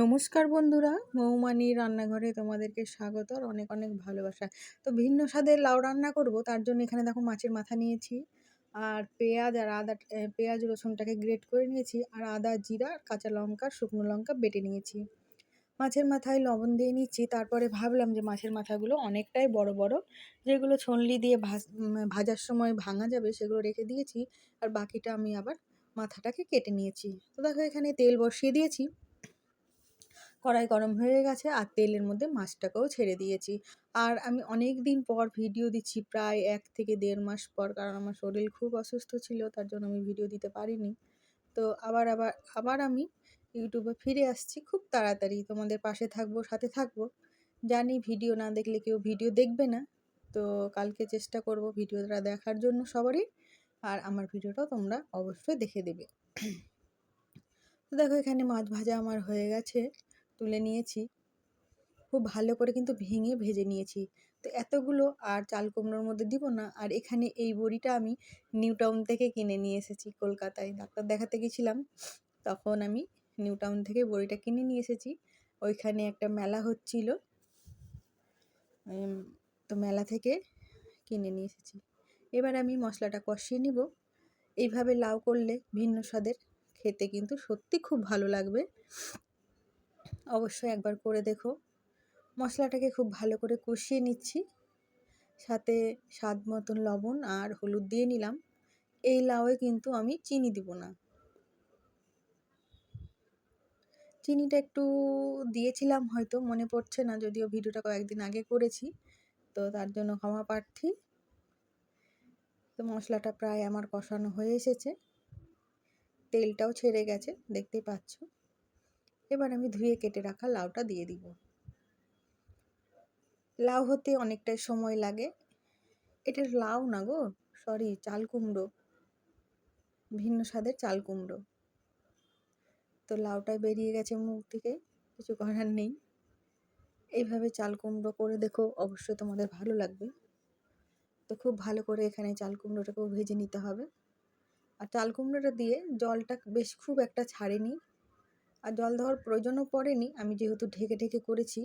নমস্কার বন্ধুরা, মৌমানি রান্নাঘরে তোমাদেরকে স্বাগত আর অনেক অনেক ভালোবাসা। তো ভিন্ন স্বাদের লাউ রান্না করব, তার জন্য এখানে দেখো মাছের মাথা নিয়েছি, আর পেঁয়াজ আর আদা পেঁয়াজ রসুনটাকে গ্রেট করে নিয়েছি, আর আদা, জিরা কাঁচা লঙ্কা শুকনো লঙ্কা বেটে নিয়েছি। মাছের মাথায় লবণ দিয়ে নিচ্ছি, তারপরে ভাবলাম যে মাছের মাথাগুলো অনেকটাই বড় বড়, যেগুলো ছনলি দিয়ে ভাজার সময় ভাঙা যাবে সেগুলো রেখে দিয়েছি, আর বাকিটা আমি আবার মাথাটাকে কেটে নিয়েছি। তো দেখো এখানে তেল বসিয়ে দিয়েছি কড়াই গরম হয়ে গেছে আর তেলের মধ্যে মাছটাকেও ছেড়ে দিয়েছি। আর আমি অনেক দিন পর ভিডিও দিচ্ছি, প্রায় এক থেকে দেড় মাস পর, কারণ আমার শরীর খুব অসুস্থ ছিল, তার জন্য আমি ভিডিও দিতে পারিনি। তো আবার আবার আবার আমি ইউটিউবে ফিরে আসছি খুব তাড়াতাড়ি। তোমাদের পাশে থাকব, সাথে থাকব। জানি ভিডিও না দেখলে কেউ ভিডিও দেখবে না। তো কালকে চেষ্টা করব ভিডিওটা দেখার জন্য সবারই। আর আমার ভিডিওটা তোমরা অবশ্যই দেখে দেবে। তো দেখো এখানে মাছ ভাজা আমার হয়ে গেছে। তুলে নিয়েছি। খুব ভালো করে কিন্তু ভেঙে ভেজে নিয়েছি। তো এতগুলো আর চাল কুমড়োর মধ্যে দিব না। আর এখানে এই বড়িটা আমি নিউ টাউন থেকে কিনে নিয়ে এসেছি কলকাতায়। ডাক্তার দেখাতে গেছিলাম, তখন আমি নিউ টাউন থেকে বড়িটা কিনে নিয়ে এসেছি। ওইখানে একটা মেলা হচ্ছিল। তো মেলা থেকে কিনে নিয়ে এসেছি। এবার আমি মশলাটা কষিয়ে নিব। এইভাবে লাউ করলে ভিন্ন স্বাদের। খেতে কিন্তু সত্যি খুব ভালো লাগবে। অবশ্যই একবার করে দেখো। মশলাটাকে খুব ভালো করে কষিয়ে নিচ্ছি। সাথে স্বাদ মতন লবণ আর হলুদ দিয়ে নিলাম। এই লাউয়ে কিন্তু আমি চিনি দিব না। চিনিটা একটু দিয়েছিলাম হয়তো, মনে পড়ছে না, যদিও ভিডিওটা কয়েকদিন আগে করেছি। তো তার জন্য ক্ষমা প্রার্থী। তো মশলাটা প্রায় আমার কষানো হয়ে এসেছে। তেলটাও ছেড়ে গেছে, দেখতেই পাচ্ছ। এবার আমি ধুয়ে কেটে রাখা লাউটা দিয়ে দিব। লাউ হতে অনেকটাই সময় লাগে। এটা লাউ না গো সরি চাল কুমড়ো, ভিন্ন স্বাদের চাল কুমড়ো। তো লাউটাই বেরিয়ে গেছে মুখ থেকে, কিছু করার নেই। এইভাবে চাল কুমড়ো করে দেখো, অবশ্যই তোমাদের ভালো লাগবে। তো খুব ভালো করে এখানে চাল কুমড়োটাকেও ভেজে নিতে হবে। আর চাল কুমড়োটা দিয়ে জলটা বেশ খুব একটা ছাড়েনি। আর জল দেওয়ার প্রয়োজনও পড়েনি। আমি যেহেতু ঢেকে ঢেকে করেছি,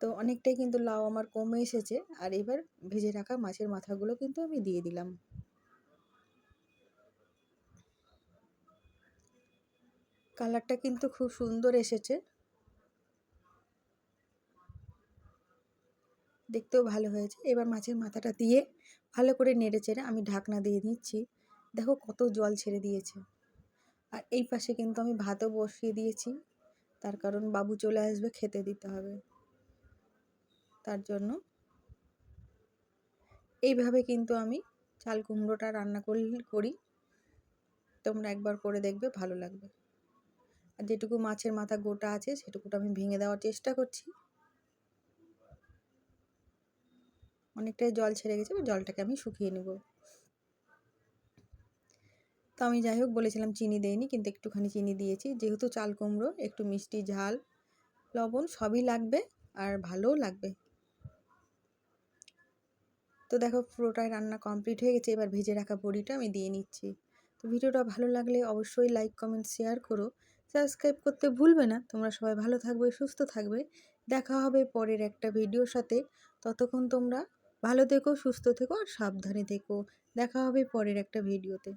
তো অনেকটাই কিন্তু লাউ আমার কমে এসেছে। আর এবার ভেজে রাখা মাছের মাথাগুলো কিন্তু আমি দিয়ে দিলাম। কালারটা কিন্তু খুব সুন্দর এসেছে। দেখতেও ভালো হয়েছে। এবার মাছের মাথাটা দিয়ে ভালো করে নেড়ে চেড়ে আমি ঢাকনা দিয়ে দিচ্ছি। দেখো কত জল ছেড়ে দিয়েছে। আর এই পাশে কিন্তু আমি ভাতও বসিয়ে দিয়েছি। তার কারণ বাবু চলে আসবে, খেতে দিতে হবে। তার জন্য এইভাবে কিন্তু আমি চাল কুমড়োটা রান্না করি তোমরা একবার করে দেখবে, ভালো লাগবে। আর যেটুকু মাছের মাথা গোটা আছে, সেটুকুটা আমি ভেঙে দেওয়ার চেষ্টা করছি। অনেকটাই জল ছেড়ে গেছে জলটাকে আমি শুকিয়ে নেব। তো আমি যাই হোক বলেছিলাম চিনি দেয়নি কিন্তু একটুখানি চিনি দিয়েছি। যেহেতু চাল কুমড়ো, একটু মিষ্টি ঝাল, লবণ সবই লাগবে আর ভালোও লাগবে। তো দেখো পুরোটাই রান্না কমপ্লিট হয়ে গেছে, এবার ভেজে রাখা বড়িটা আমি দিয়ে নিচ্ছি। তো ভিডিওটা ভালো লাগলে অবশ্যই লাইক কমেন্ট শেয়ার করো। সাবস্ক্রাইব করতে ভুলবে না, তোমরা সবাই ভালো থাকবে, সুস্থ থাকবে। দেখা হবে পরের একটা ভিডিওর সাথে। ততক্ষণ তোমরা ভালো থেকো, সুস্থ থেকো আর সাবধানে থেকো। দেখা হবে পরের একটা ভিডিওতে